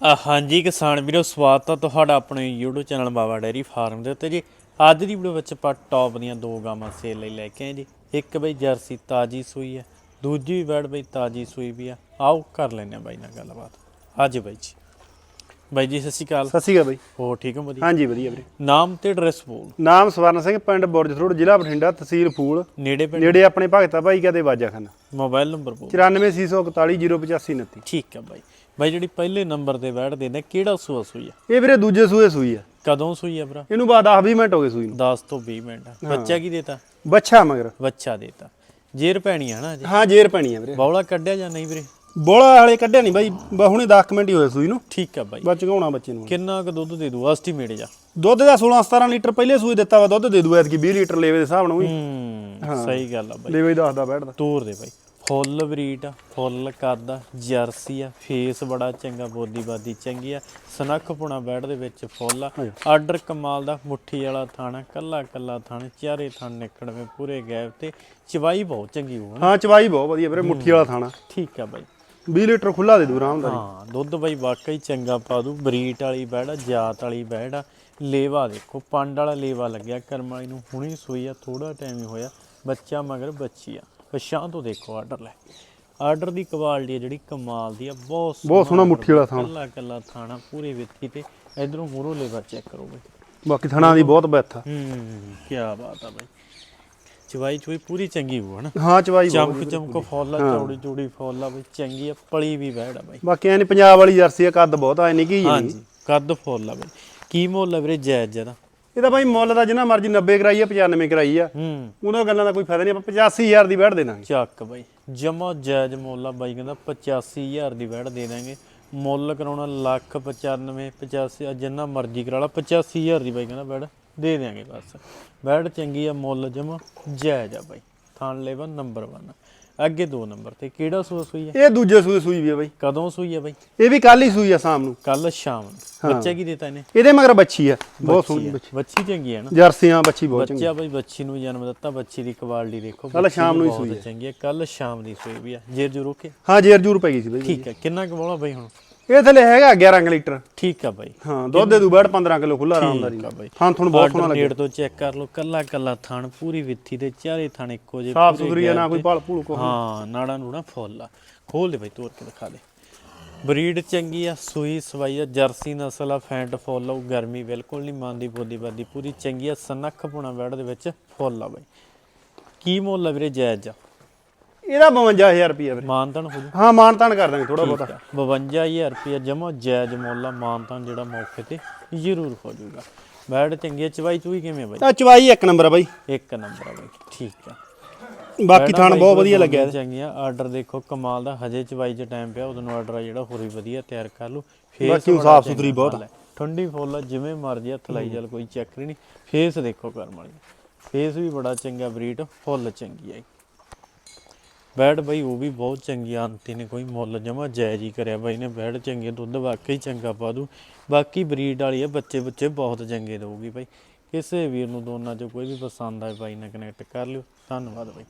ਹਾਂਜੀ ਕਿਸਾਨ ਵੀਰੋ ਸਵਾਗਤ ਹੈ ਤੁਹਾਡਾ ਆਪਣੇ YouTube channel Baba dairy farm ਦੇ ਉੱਤੇ ਜੀ। ਅੱਜ ਦੀ ਵੀਡੀਓ ਵਿੱਚ ਆਪਾਂ ਟੌਪ ਦੀਆਂ ਦੋ ਗਾਵਾਂ ਸੇਲ ਲਈ ਲੈ ਕੇ ਆਏ ਜੀ। ਇੱਕ ਬਈ ਜਰਸੀ ਤਾਜੀ ਸੂਈ ਹੈ ਦੂਜੀ ਵੀ ਬੈੜ ਬਈ ਤਾਜੀ ਸੂਈ ਵੀ ਆ। ਆਓ ਕਰ ਲੈਨੇ ਆ ਬਾਈ ਨਾਲ ਗੱਲਬਾਤ। ਅੱਜ ਬਾਈ ਜੀ। ਬਾਈ ਜੀ ਸਤਿ ਸ਼੍ਰੀ ਅਕਾਲ। ਸਤਿ ਸ਼੍ਰੀ ਅਕਾਲ ਬਾਈ। ਹੋ ਠੀਕ ਹੋ ਵਧੀਆ? ਹਾਂਜੀ ਵਧੀਆ ਵੀਰੇ। ਨਾਮ ਤੇ ਐਡਰੈਸ ਬੋਲ। ਨਾਮ ਸਵਰਨ ਸਿੰਘ ਪਿੰਡ ਬੁਰਜ ਥਰੋੜ ਜ਼ਿਲ੍ਹਾ ਬਠਿੰਡਾ ਤਹਿਸੀਲ ਫੂਲ। ਨੇੜੇ ਪਿੰਡ? ਨੇੜੇ ਆਪਣੇ ਭਗਤਾ ਭਾਈ ਕਦੇ ਵਾਜਾਖਾਨਾ। ਮੋਬਾਈਲ ਨੰਬਰ ਬੋਲ। 9464408529 ਠੀਕ ਹੈ ਬਾਈ। ਬਾਈ ਜਿਹੜੀ ਪਹਿਲੇ ਨੰਬਰ ਤੇ ਬੈੜ ਦੇ ਨੇ ਕਿਹੜਾ ਸੂਆ ਸੂਈ ਆ? ਇਹ ਵੀਰੇ ਦੂਜੇ ਸੂਏ ਸੂਈ ਆ। ਕਦੋਂ ਸੂਈ ਆ ਭਰਾ? ਇਹਨੂੰ ਬਾਅਦ 10 20 ਮਿੰਟ ਹੋ ਗਏ ਸੂਈ ਨੂੰ। 10 ਤੋਂ 20 ਮਿੰਟ। ਬੱਚਾ ਕੀ ਦੇਤਾ? ਬੱਚਾ ਮਗਰ। ਬੱਚਾ ਦੇਤਾ। ਜੇਰ ਪੈਣੀ ਆ ਨਾ ਜੀ ਹਾਂ ਜੇਰ ਪੈਣੀ ਆ ਵੀਰੇ। ਬੌਲਾ ਕੱਢਿਆ ਜਾਂ ਨਹੀਂ ਵੀਰੇ? ਬੋਲਾ ਵਾਲੇ ਕੱਢਿਆ ਨਹੀਂ ਬਾਈ। ਹੁਣੇ 10 ਮਿੰਟ ਹੀ ਹੋਏ ਸੂਈ ਨੂੰ। ਠੀਕ ਆ ਬਾਈ। ਬਸ ਚਗਾਉਣਾ ਬੱਚੇ ਨੂੰ। ਕਿੰਨਾ ਕੁ ਦੁੱਧ ਦੇ ਦੂ? ਐਸਟੀਮੇਟ ਜਾ। ਦੁੱਧ ਦਾ 16 17 ਲੀਟਰ ਪਹਿਲੇ ਸੂਈ ਦਿੱਤਾ ਵਾ ਦੁੱਧ ਦੇ ਦੂ ਐਤਕੀ 20 ਲੀਟਰ ਲੇਵੇ ਦੇ ਹਿਸਾਬ ਨਾਲ ਵੀ। ਹੂੰ ਸਹੀ ਗੱਲ ਆ ਬਾਈ। ਲੇਵੇ ਦੱਸਦਾ ਬੈਠਦਾ। ਤੋਰ ਦੇ ਬਾਈ। ਫੁੱਲ ਬਰੀਟ ਆ ਫੁੱਲ ਕੱਦ ਆ ਜਰਸੀ ਆ ਫੇਸ ਬੜਾ ਚੰਗਾ ਬੋਦੀ ਬਾਦੀ ਚੰਗੀ ਆ। ਸਨੱਖ ਪੁਣਾ ਬੈੜ ਦੇ ਵਿੱਚ ਫੁੱਲ ਆ। ਆਰਡਰ ਕਮਾਲ ਦਾ ਮੁੱਠੀ ਵਾਲਾ ਥਾਣਾ ਕੱਲਾ ਕੱਲਾ ਥਾਣ ਚਾਰੇ ਥਾਣ ਨਿਕੜਵੇਂ ਪੂਰੇ ਗੈਪ ਤੇ। ਚਵਾਈ ਬਹੁਤ ਚੰਗੀ ਹੋਊ ਹਾਂ ਚਵਾਈ ਬਹੁਤ ਵਧੀਆ ਵੀਰੇ ਮੁੱਠੀ ਵਾਲਾ ਥਾਣਾ ਠੀਕ ਆ ਬਾਈ। 20 ਲੀਟਰ ਖੁੱਲਾ ਦੇ ਦੂ ਹਾਂ ਦੁੱਧ ਬਾਈ ਵਾਕਈ ਚੰਗਾ ਪਾ ਦੂ ਬਰੀਟ ਵਾਲੀ ਬੈੜ ਆ ਜਾਤ ਵਾਲੀ ਬੈੜ ਆ। ਲੇਵਾ ਦੇਖੋ ਪੰਡ ਵਾਲਾ ਲੇਵਾ ਲੱਗਿਆ ਕਰਮ ਵਾਲੀ ਨੂੰ ਹੁਣੀ ਸੂਈ ਆ ਥੋੜਾ ਟਾਈਮ ਹੀ ਹੋਇਆ ਬੱਚਾ ਮਗਰ ਬੱਚੀ ਆ। ਪਛਾਂ ਤੋਂ ਦੇਖੋ ਆਰਡਰ ਲੈ। ਆਰਡਰ ਦੀ ਕੁਆਲਿਟੀ ਆ ਜਿਹੜੀ ਕਮਾਲ ਦੀ ਆ ਬਹੁਤ ਬਹੁਤ ਸੋਹਣਾ ਮੁੱਠੀ ਵਾਲਾ ਥਾਣਾ। ਕੱਲਾ ਕੱਲਾ ਥਾਣਾ ਪੂਰੀ ਵਿੱਥੀ ਤੇ। ਇਧਰੋਂ ਮੂਰੋ ਲੇਵਾ ਚੈੱਕ ਕਰੋ ਬਾਈ। ਬਾਕੀ ਥਣਾ ਦੀ ਬਹੁਤ ਬੈਥ ਆ। ਹੂੰ ਕੀ ਬਾਤ ਆ ਬਾਈ। ਚਵਾਈ ਚੋਈ ਪੂਰੀ ਚੰਗੀ ਹੋ ਹਨਾ? ਹਾਂ ਚਵਾਈ ਚਮਕ ਚਮਕ ਫੁੱਲ ਚੌੜੀ ਚੌੜੀ ਫੁੱਲ ਬਈ ਚੰਗੀ ਆ ਪਲੀ ਵੀ ਬੈੜ ਆ ਬਾਈ। ਬਾਕੀ ਐ ਪੰਜਾਬ ਵਾਲੀ ਜਰਸੀ ਆ ਕੱਦ ਬਹੁਤ ਆ ਨਹੀਂ ਕੀ ਹਾਂਜੀ ਕੱਦ ਫੁੱਲ ਬਈ। ਕੀ ਮੁੱਲ ਆ ਵੀਰੇ ਜਾਇਜ਼ ਜਰਾ ਇਹ ਤਾਂ ਬਾਈ ਮੁੱਲ ਦਾ ਜਿੰਨਾ ਮਰਜ਼ੀ 90 ਕਰਾਈ ਆ 95 ਕਰਾਈ ਆ। ਹੂੰ। ਉਹਨਾਂ ਗੱਲਾਂ ਦਾ ਕੋਈ ਫਾਇਦਾ ਨਹੀਂ ਆਪਾਂ 85000 ਦੀ ਬੈਠ ਦੇਣਾ ਚੱਕ ਬਾਈ ਜਮਾ ਜਾਇਜ਼ ਮੁੱਲ ਆ ਬਾਈ ਕਹਿੰਦਾ 85000 ਦੀ ਵੈੜ ਦੇ ਦਾਂਗੇ। ਮੁੱਲ ਕਰਾਉਣਾ ਲੱਖ 95 85 ਆ ਜਿੰਨਾ ਮਰਜ਼ੀ ਕਰਾ ਲਾ 85000 ਦੀ ਬਾਈ ਕਹਿੰਦਾ ਵੈੜ ਦੇ ਦਿਆਂਗੇ ਬਸ। ਵੈੜ ਚੰਗੀ ਆ ਮੁੱਲ ਜਮਾ ਜਾਇਜ਼ ਆ ਬਾਈ। ਥਾਣ ਲੈਵਾ ਨੰਬਰ 1 ਅੱਗੇ ਦੋ ਨੰਬਰ ਤੇ ਕਿਹੜਾ ਸੂਆ ਸੂਈ ਆ? ਇਹ ਦੂਜੇ ਸੂਏ ਸੂਈ ਵੀ ਆ ਬਾਈ। ਕਦੋਂ ਸੂਈ ਆ ਬਾਈ? ਇਹ ਵੀ ਕੱਲ ਹੀ ਸੂਈ ਆ ਸ਼ਾਮ ਨੂੰ। ਕੱਲ ਸ਼ਾਮ ਨੂੰ। ਬੱਚਾ ਕੀ ਦਿੱਤਾ ਇਹਨੇ? ਇਹਦੇ ਮਗਰ ਬੱਚੀ ਆ ਬਹੁਤ ਸੋਹਣੀ ਬੱਚੀ। ਬੱਚੀ ਚੰਗੀ ਆ ਨਾ? ਜਰਸੀਆਂ ਬੱਚੀ ਬਹੁਤ ਚੰਗੀ। ਬੱਚਾ ਬਈ ਬੱਚੀ ਨੂੰ ਜਨਮ ਦਿੱਤਾ ਬੱਚੀ ਦੀ ਕੁਆਲਿਟੀ ਦੇਖੋ ਬੱਚੀ ਸ਼ਾਮ ਨੂੰ ਹੀ ਸੂਈ ਹੈ। ਚੰਗੀ ਹੈ ਕੱਲ ਸ਼ਾਮ ਦੀ ਸੂਈ ਵੀ ਆ। ਜੇਰ ਜੂ ਰੋਕੇ? ਹਾਂ ਜੇਰ ਜੂਰ ਪੈ ਗਈ ਸੀ ਬਾਈ ਠੀਕ ਹੈ ਕਿੰਨਾ ਕੁ ਬੋਲਾ ਬਈ ਹੁਣ? ਇਹ ਥੱਲੇ ਹੈਗਾ 11 ਕੁ ਲੀਟਰ। ਠੀਕ ਆ ਬਾਈ। ਹਾਂ ਦੁੱਧ ਦੇ ਦੂ ਬੈਠ 15 ਕਿਲੋ ਖੁੱਲਾ ਆਰਾਮਦਾਰੀ ਠੀਕ ਆ ਬਾਈ। ਹਾਂ ਤੁਹਾਨੂੰ ਬਹੁਤ ਸੋਹਣਾ ਲੱਗਿਆ। ਡੇਟ ਤੋਂ ਚੈੱਕ ਕਰ ਲਓ ਕੱਲਾ ਕੱਲਾ ਥਣ ਪੂਰੀ ਵਿੱਥੀ ਤੇ ਚਾਰੇ ਥਣ ਇੱਕੋ ਜਿਹੇ ਸਾਫ਼ ਸੁਥਰੀ ਆ ਨਾ ਕੋਈ। ਭਾਲ ਭੂਲ ਕੋ ਹਾਂ ਨਾੜਾ ਨੂੜਾ ਫੁੱਲ ਆ। ਖੋਲ ਦੇ ਬਾਈ ਤੋੜ ਕੇ ਦਿਖਾ ਦੇ। ਬਰੀਡ ਚੰਗੀ ਆ ਸੂਈ ਸਵਾਈ ਆ ਜਰਸੀ ਨਸਲ ਆ ਫੈਂਟ ਫੁੱਲ ਆ ਗਰਮੀ ਬਿਲਕੁਲ ਨਹੀਂ ਮੰਨਦੀ ਬੋਦੀ ਬਾਦੀ ਪੂਰੀ ਚੰਗੀ ਆ ਸਨੱਖ ਪੁਣਾ ਬੈੜ ਦੇ ਵਿੱਚ ਫੁੱਲ ਆ ਬਾਈ। ਕੀ ਮੁੱਲ ਆ ਵੀਰੇ ਜਾਇਜ਼ ਆ? ਇਹਦਾ 52000 ਰੁਪਏ ਵੀਰੇ। ਮਾਨਤਨ ਹੋ ਜੂ। ਹਾਂ ਮਾਨ ਤਾਨ ਕਰ ਦਾਂਗੇ ਥੋੜਾ ਬਹੁਤਾ। 52000 ਰੁਪਏ ਜਮਾ ਜਾਇਜ਼ ਮੁੱਲ ਆ ਮਾਨਤਨ ਜਿਹੜਾ ਮੌਕੇ ਤੇ ਜ਼ਰੂਰ ਹੋ ਜਾਊਗਾ। ਬੈੜ ਚੰਗੀ ਆ ਚਵਾਈ ਚੂਈ ਕਿਵੇਂ ਬਾਈ? ਆ ਚਵਾਈ ਇੱਕ ਨੰਬਰ ਆ ਬਾਈ। ਇੱਕ ਨੰਬਰ ਆ ਬਾਈ ਠੀਕ ਆ। ਬਾਕੀ ਥਾਣ ਬਹੁਤ ਵਧੀਆ ਲੱਗਿਆ ਇਹਦਾ। ਚੰਗੀਆਂ। ਆਰਡਰ ਦੇਖੋ ਕਮਾਲ ਦਾ। ਹਜੇ ਚਵਾਈ ਚ ਟਾਈਮ ਪਿਆ ਉਦੋਂ ਆਰਡਰ ਆ ਜਿਹੜਾ ਹੋਰ ਵੀ ਵਧੀਆ ਤਿਆਰ ਕਰ ਲਓ। ਫੇਸ ਬਾਕੀ ਸਾਫ਼ ਸੁਥਰੀ ਬਹੁਤ। ਠੰਡੀ ਫੁੱਲ ਆ, ਜਿਵੇਂ ਮਰਜ਼ੀ ਹੱਥ ਲਾਈ ਚੱਲ ਕੋਈ ਚੱਕਰ ਨਹੀਂ। ਫੇਸ ਦੇਖੋ ਕਰਮ ਵਾਲੀ। ਫੇਸ ਵੀ ਬੜਾ ਚੰਗਾ ਬਰੀਡ ਫੁੱਲ ਚੰਗੀ ਆ ਬੈਡ ਬਈ, ਉਹ ਵੀ ਬਹੁਤ ਚੰਗੀ ਆਂਤੀ ਨੇ, ਕੋਈ ਮੁੱਲ ਜਮਾ ਜਾਇਜ਼ ਹੀ ਕਰਿਆ ਬਾਈ ਨੇ। ਬੈਡ ਚੰਗੇ ਦੁੱਧ ਵਾਕਈ ਚੰਗਾ ਪਾ ਦੂ। ਬਾਕੀ ਬਰੀਡ ਵਾਲੀ ਆ, ਬੱਚੇ ਬੱਚੇ ਬਹੁਤ ਚੰਗੇ ਦਊਗੀ ਬਾਈ। ਕਿਸੇ ਵੀਰ ਨੂੰ ਦੋਨਾਂ ਚੋਂ ਕੋਈ ਵੀ ਪਸੰਦ ਆਏ, ਬਾਈ ਨਾਲ ਕਨੈਕਟ ਕਰ ਲਿਓ। ਧੰਨਵਾਦ ਬਾਈ।